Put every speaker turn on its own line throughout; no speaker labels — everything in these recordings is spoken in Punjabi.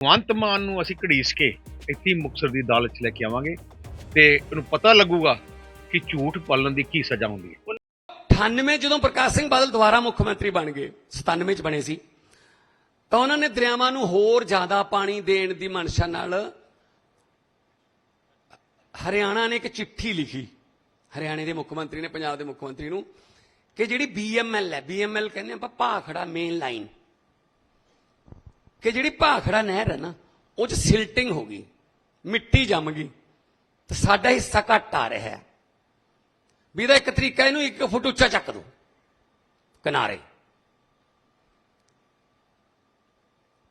ਭਗਵੰਤ ਮਾਨ ਨੂੰ ਅਸੀਂ ਘੜੀਸ ਕੇ ਇੱਥੇ ਹੀ ਦੀ ਅਦਾਲਤ 'ਚ ਲੈ ਕੇ ਆਵਾਂਗੇ ਤੇ ਇਹਨੂੰ ਪਤਾ ਲੱਗੂਗਾ ਕਿ ਝੂਠ ਪਾਲਣ ਦੀ ਕੀ ਸਜ਼ਾ ਹੁੰਦੀ ਹੈ।
98 ਜਦੋਂ ਪ੍ਰਕਾਸ਼ ਸਿੰਘ ਬਾਦਲ ਦੁਬਾਰਾ ਮੁੱਖ ਮੰਤਰੀ ਬਣ ਗਏ 97 ਚ ਬਣੇ ਸੀ, ਤਾਂ ਉਹਨਾਂ ਨੇ ਦਰਿਆਵਾਂ ਨੂੰ ਹੋਰ ਜ਼ਿਆਦਾ ਪਾਣੀ ਦੇਣ ਦੀ ਮਨਸ਼ਾ ਨਾਲ ਹਰਿਆਣਾ ਨੇ ਇੱਕ ਚਿੱਠੀ ਲਿਖੀ, ਹਰਿਆਣੇ ਦੇ ਮੁੱਖ ਮੰਤਰੀ ਨੇ, ਪੰਜਾਬ ਦੇ ਮੁੱਖ ਮੰਤਰੀ ਨੂੰ, ਕਿ ਜਿਹੜੀ ਬੀਐਮਐਲ ਹੈ ਬੀਐਮਐਲ ਕਹਿੰਦੇ ਆਪਾਂ ਭਾਖੜਾ ਮੇਨ ਲਾਈਨ ਕਿ ਜਿਹੜੀ ਭਾਖੜਾ ਨਹਿਰ ਹੈ ਨਾ, ਉਹ ਚ ਸਿਲਟਿੰਗ ਹੋ ਗਈ, ਮਿੱਟੀ ਜੰਮ ਗਈ, ਤੇ ਸਾਡਾ ਹਿੱਸਾ ਘੱਟ ਆ ਰਿਹਾ ਹੈ। ਵੀ ਇਹਦਾ ਇੱਕ ਤਰੀਕਾ ਇਹਨੂੰ ਇੱਕ ਫੁੱਟ ਉੱਚਾ ਚੱਕ ਦੋ, ਕਿਨਾਰੇ।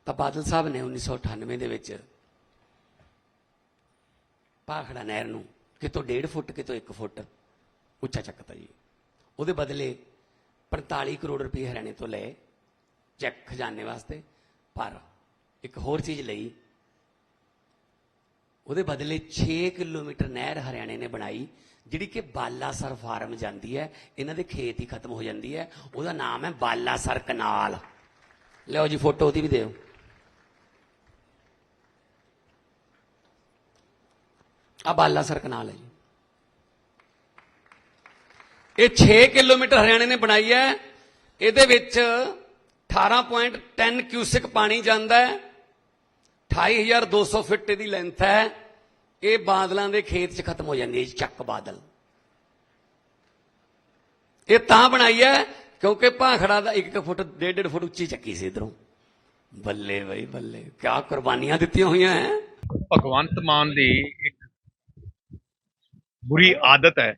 ਤਾਂ ਬਾਦਲ ਸਾਹਿਬ ਨੇ 1998 ਦੇ ਵਿੱਚ ਭਾਖੜਾ ਨਹਿਰ ਨੂੰ ਕਿਤੋਂ 1.5 ਫੁੱਟ, ਕਿਤੋਂ 1 ਫੁੱਟ ਉੱਚਾ ਚੱਕਤਾ ਜੀ। ਉਹਦੇ ਬਦਲੇ 45 ਕਰੋੜ ਰੁਪਏ ਹਰਿਆਣੇ ਤੋਂ ਲਏ ਚੈੱਕ ਖਜ਼ਾਨੇ ਵਾਸਤੇ ਪਰ ਇੱਕ ਹੋਰ ਚੀਜ਼ ਲਈ, ਉਹਦੇ ਬਦਲੇ 6 ਕਿਲੋਮੀਟਰ ਨਹਿਰ ਹਰਿਆਣੇ ਨੇ ਬਣਾਈ, ਜਿਹੜੀ ਕਿ ਬਾਲਾਸਰ ਫਾਰਮ ਜਾਂਦੀ ਹੈ, ਇਹਨਾਂ ਦੇ ਖੇਤ ਹੀ ਖਤਮ ਹੋ ਜਾਂਦੀ ਹੈ, ਉਹਦਾ ਨਾਮ ਹੈ ਬਾਲਾਸਰ ਕਨਾਲ। ਲਓ ਜੀ ਫੋਟੋ, ਉਹਦੀ ਵੀ ਦਿਓ। ਆ ਬਾਲਾਸਰ ਕਨਾਲ ਹੈ ਜੀ। ਇਹ 6 ਕਿਲੋਮੀਟਰ ਹਰਿਆਣੇ ਨੇ ਬਣਾਈ ਹੈ, ਇਹਦੇ ਵਿੱਚ 18.10 ਕਿਊਸਿਕ ਪਾਣੀ ਜਾਂਦਾ ਹੈ 28200 ਫੁੱਟ ਦੀ ਲੈਂਥ ਹੈ। ਇਹ ਬਾਦਲਾਂ ਦੇ ਖੇਤ 'ਚ ਖਤਮ ਹੋ ਜਾਂਦੀ ਹੈ ਚੱਕ ਬਾਦਲ। ਇਹ ਤਾਂ ਬਣਾਈ ਹੈ ਕਿਉਂਕਿ ਭਾਖੜਾ ਦਾ 1 ਫੁੱਟ 1.5 ਫੁੱਟ ਉੱਚੀ ਚੱਕੀ ਸੀ ਇਧਰੋਂ। ਬੱਲੇ ਬਈ, ਬੱਲੇ, ਕਿਆ ਕੁਰਬਾਨੀਆਂ ਦਿੱਤੀਆਂ ਹੋਈਆਂ ਹੈ।
ਭਗਵੰਤ ਮਾਨ ਦੀ ਇੱਕ ਬੁਰੀ ਆਦਤ ਹੈ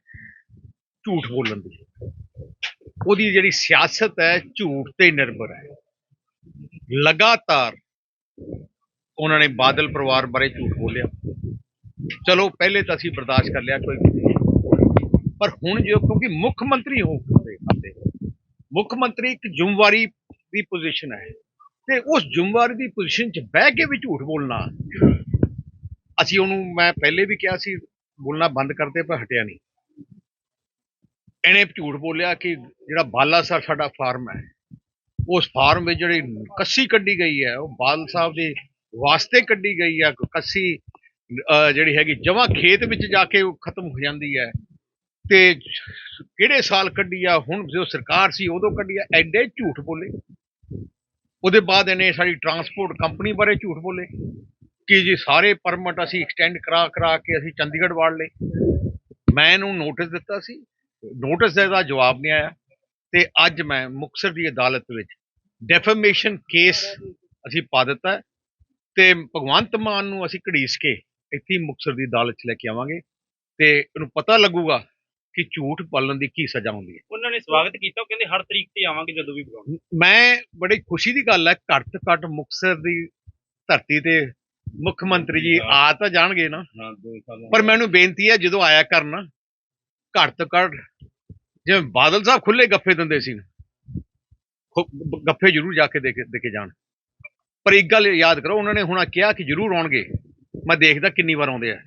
ਝੂਠ ਬੋਲਣ ਦੀ। ਉਹਦੀ ਜਿਹੜੀ ਸਿਆਸਤ ਹੈ ਝੂਠ ਤੇ ਨਿਰਭਰ ਹੈ। ਲਗਾਤਾਰ ਉਹਨਾਂ ਨੇ ਬਾਦਲ ਪਰਿਵਾਰ ਬਾਰੇ ਝੂਠ ਬੋਲਿਆ। ਚਲੋ, ਪਹਿਲੇ ਤਾਂ ਅਸੀਂ ਬਰਦਾਸ਼ਤ ਕਰ ਲਿਆ, ਕੋਈ ਪਰ ਹੁਣ ਜੋ, ਕਿਉਂਕਿ ਮੁੱਖ ਮੰਤਰੀ ਹੋ ਗਏ ਮੁੱਖ ਮੰਤਰੀ ਇੱਕ ਜ਼ਿੰਮੇਵਾਰੀ ਦੀ ਪੋਜੀਸ਼ਨ ਹੈ। ਤੇ ਉਸ ਜ਼ਿੰਮੇਵਾਰੀ ਦੀ ਪੋਜੀਸ਼ਨ 'ਚ ਬਹਿ ਕੇ ਵੀ ਝੂਠ ਬੋਲਣਾ। ਅਸੀਂ ਉਹਨੂੰ, ਮੈਂ ਪਹਿਲੇ ਵੀ ਕਿਹਾ ਸੀ, ਬੋਲਣਾ ਬੰਦ ਕਰਦੇ ਪਰ ਹਟਿਆ ਨਹੀਂ। ਇਹਨੇ ਝੂਠ ਬੋਲਿਆ ਕਿ ਜਿਹੜਾ ਬਾਲਾ ਸਾਹਿਬ ਸਾਡਾ ਫਾਰਮ ਹੈ, ਉਸ ਫਾਰਮ ਵਿੱਚ ਜਿਹੜੀ ਕੱਸੀ ਕੱਢੀ ਗਈ ਹੈ, ਉਹ ਬਾਲ ਸਾਹਿਬ ਦੇ ਵਾਸਤੇ ਕੱਢੀ ਗਈ ਆ ਕੱਸੀ ਜਿਹੜੀ ਹੈਗੀ ਜਮਾ ਖੇਤ ਵਿੱਚ ਜਾ ਕੇ ਖਤਮ ਹੋ ਜਾਂਦੀ ਹੈ। ਤੇ ਕਿਹੜੇ ਸਾਲ ਕੱਢੀ ਆ? ਹੁਣ ਜੋ ਸਰਕਾਰ ਸੀ ਉਦੋਂ ਕੱਢੀ ਆ। ਐਡੇ ਝੂਠ ਬੋਲੇ। ਉਹਦੇ ਬਾਅਦ ਇਹਨੇ ਸਾਡੀ ਟਰਾਂਸਪੋਰਟ ਕੰਪਨੀ ਬਾਰੇ ਝੂਠ ਬੋਲੇ। ਕਿ ਜੀ ਸਾਰੇ ਪਰਮਿਟ ਅਸੀਂ ਐਕਸਟੈਂਡ ਕਰਾ ਕਰਾ ਕੇ ਅਸੀਂ ਚੰਡੀਗੜ੍ਹ ਵਾੜ ਲਏ। ਮੈਂ ਇਹਨੂੰ ਨੋਟਿਸ ਦਿੱਤਾ ਸੀ। ਨੋਟਿਸ ਦਾ ਜਵਾਬ ਨਹੀਂ ਆਇਆ। ਤੇ ਅੱਜ ਮੈਂ ਮੁਕਤਸਰ ਦੀ ਅਦਾਲਤ ਵਿੱਚ ਡੈਫਾਮੇਸ਼ਨ ਕੇਸ ਅਸੀਂ ਪਾ ਦਿੱਤਾ। ਤੇ ਭਗਵੰਤ ਮਾਨ ਨੂੰ ਅਸੀਂ ਘੜੀਸ ਕੇ ਇੱਥੇ ਹੀ ਮੁਕਤਸਰ ਦੀ ਅਦਾਲਤ 'ਚ ਲੈ ਕੇ ਆਵਾਂਗੇ ਤੇ ਇਹਨੂੰ ਪਤਾ ਲੱਗੂਗਾ ਕਿ ਝੂਠ ਪਾਲਣ ਦੀ ਕੀ ਸਜ਼ਾ ਹੁੰਦੀ ਹੈ।
ਉਹਨਾਂ ਨੇ ਸਵਾਗਤ ਕੀਤਾ ਉਹ ਕਹਿੰਦੇ ਹਰ ਤਰੀਕ ਤੇ ਆਵਾਂਗੇ ਜਦੋਂ ਵੀ ਬੁਲਾਉਣ।
ਮੈਂ ਬੜੀ ਖੁਸ਼ੀ ਦੀ ਗੱਲ ਹੈ ਘੱਟ ਤੋਂ ਘੱਟ ਮੁਕਤਸਰ ਦੀ ਧਰਤੀ ਤੇ ਮੁੱਖ ਮੰਤਰੀ ਜੀ ਆ ਤਾਂ ਜਾਣਗੇ ਨਾ। ਪਰ ਮੈਨੂੰ ਬੇਨਤੀ ਹੈ ਜਦੋਂ ਆਇਆ ਕਰਨ ਘੱਟ ਤੋਂ ਘੱਟ ਜਿਵੇਂ ਬਾਦਲ ਸਾਹਿਬ ਖੁੱਲੇ ਗੱਫੇ ਦਿੰਦੇ ਸੀ ਗੱਫੇ ਜ਼ਰੂਰ ਜਾ ਕੇ ਦੇ ਕੇ ਦੇ ਕੇ ਜਾਣ। ਪਰ ਇੱਕ ਗੱਲ ਯਾਦ ਕਰੋ, ਉਹਨਾਂ ਨੇ ਹੁਣ ਕਿਹਾ ਕਿ ਜ਼ਰੂਰ ਆਉਣਗੇ। ਮੈਂ ਦੇਖਦਾ ਕਿੰਨੀ ਵਾਰ ਆਉਂਦੇ ਆ।